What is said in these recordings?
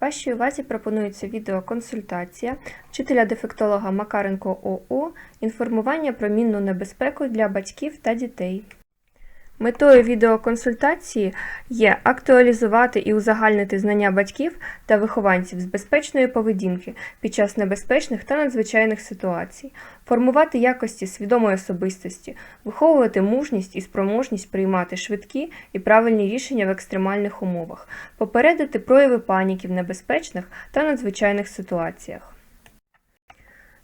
Вашій увазі пропонується відеоконсультація вчителя-дефектолога Макаренко ОО «Інформування про мінну небезпеку для батьків та дітей». Метою відеоконсультації є актуалізувати і узагальнити знання батьків та вихованців з безпечної поведінки під час небезпечних та надзвичайних ситуацій, формувати якості свідомої особистості, виховувати мужність і спроможність приймати швидкі і правильні рішення в екстремальних умовах, попередити прояви паніки в небезпечних та надзвичайних ситуаціях.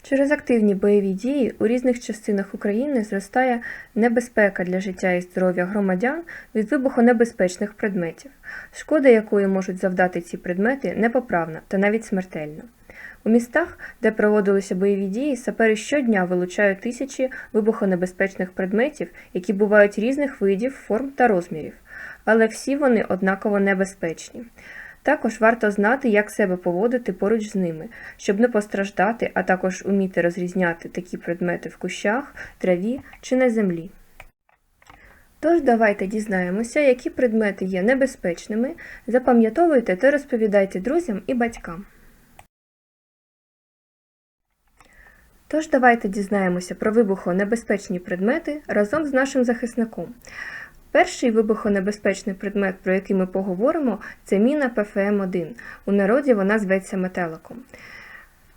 Через активні бойові дії у різних частинах України зростає небезпека для життя і здоров'я громадян від вибухонебезпечних предметів, шкода якої можуть завдати ці предмети непоправна та навіть смертельна. У містах, де проводилися бойові дії, сапери щодня вилучають тисячі вибухонебезпечних предметів, які бувають різних видів, форм та розмірів, але всі вони однаково небезпечні. Також варто знати, як себе поводити поруч з ними, щоб не постраждати, а також уміти розрізняти такі предмети в кущах, траві чи на землі. Тож давайте дізнаємося, які предмети є небезпечними, запам'ятовуйте та розповідайте друзям і батькам. Тож давайте дізнаємося про вибухонебезпечні предмети разом з нашим захисником. Перший вибухонебезпечний предмет, про який ми поговоримо, це міна ПФМ-1. У народі вона зветься метеликом.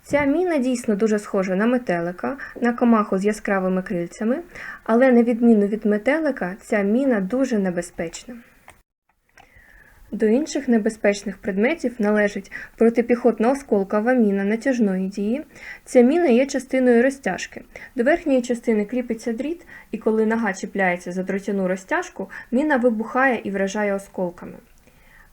Ця міна дійсно дуже схожа на метелика, на комаху з яскравими крильцями, але на відміну від метелика, ця міна дуже небезпечна. До інших небезпечних предметів належить протипіхотна осколкова міна натяжної дії. Ця міна є частиною розтяжки. До верхньої частини кріпиться дріт, і коли нога чіпляється за дротяну розтяжку, міна вибухає і вражає осколками.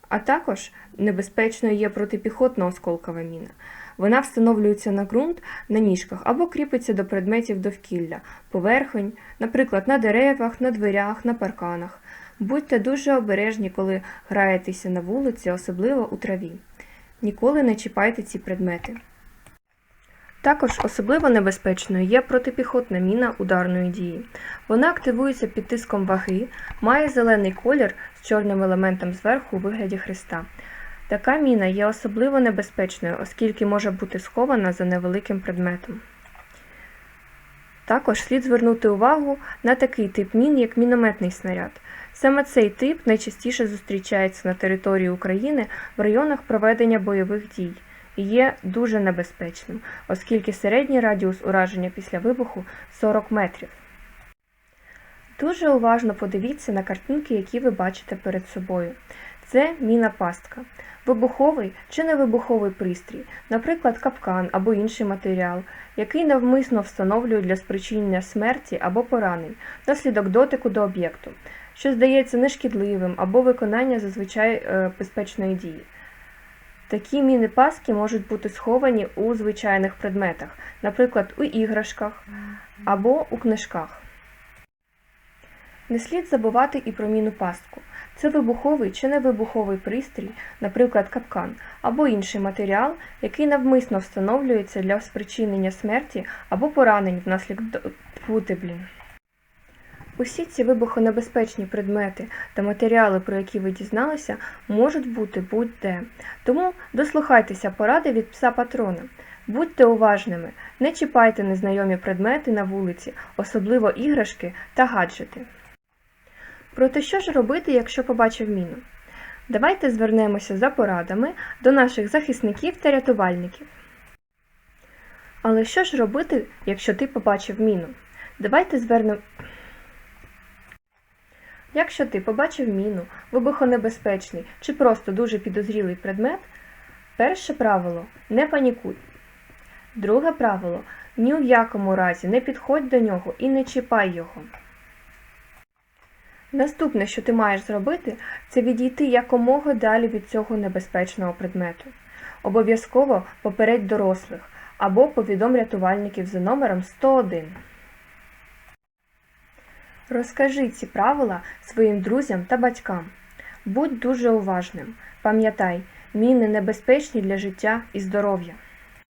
А також небезпечною є протипіхотна осколкова міна. Вона встановлюється на ґрунт на ніжках або кріпиться до предметів довкілля, поверхонь, наприклад, на деревах, на дверях, на парканах. Будьте дуже обережні, коли граєтеся на вулиці, особливо у траві. Ніколи не чіпайте ці предмети. Також особливо небезпечною є протипіхотна міна ударної дії. Вона активується під тиском ваги, має зелений колір з чорним елементом зверху у вигляді хреста. Така міна є особливо небезпечною, оскільки може бути схована за невеликим предметом. Також слід звернути увагу на такий тип мін, як мінометний снаряд. Саме цей тип найчастіше зустрічається на території України в районах проведення бойових дій і є дуже небезпечним, оскільки середній радіус ураження після вибуху 40 метрів. Дуже уважно подивіться на картинки, які ви бачите перед собою. Це міна пастка, вибуховий чи невибуховий пристрій, наприклад, капкан або інший матеріал, який навмисно встановлюють для спричинення смерті або поранень внаслідок дотику до об'єкту, що здається нешкідливим або виконання зазвичай е, безпечної дії. Такі міни паски можуть бути сховані у звичайних предметах, наприклад, у іграшках або у книжках. Не слід забувати і про міну пастку. Це вибуховий чи невибуховий пристрій, наприклад, капкан, або інший матеріал, який навмисно встановлюється для спричинення смерті або поранень внаслідок блін. Усі ці вибухонебезпечні предмети та матеріали, про які ви дізналися, можуть бути будь-де. Тому дослухайтеся поради від пса патрона. Будьте уважними, не чіпайте незнайомі предмети на вулиці, особливо іграшки та гаджети. Проте що ж робити, якщо побачив міну? Давайте звернемося за порадами до наших захисників та рятувальників. Але що ж робити, якщо ти побачив міну? Давайте звернемо. Якщо ти побачив міну, вибухонебезпечний чи просто дуже підозрілий предмет, перше правило не панікуй. Друге правило ні в якому разі не підходь до нього і не чіпай його. Наступне, що ти маєш зробити, це відійти якомога далі від цього небезпечного предмету. Обов'язково попередь дорослих або повідом рятувальників за номером 101. Розкажи ці правила своїм друзям та батькам. Будь дуже уважним. Пам'ятай, міни небезпечні для життя і здоров'я.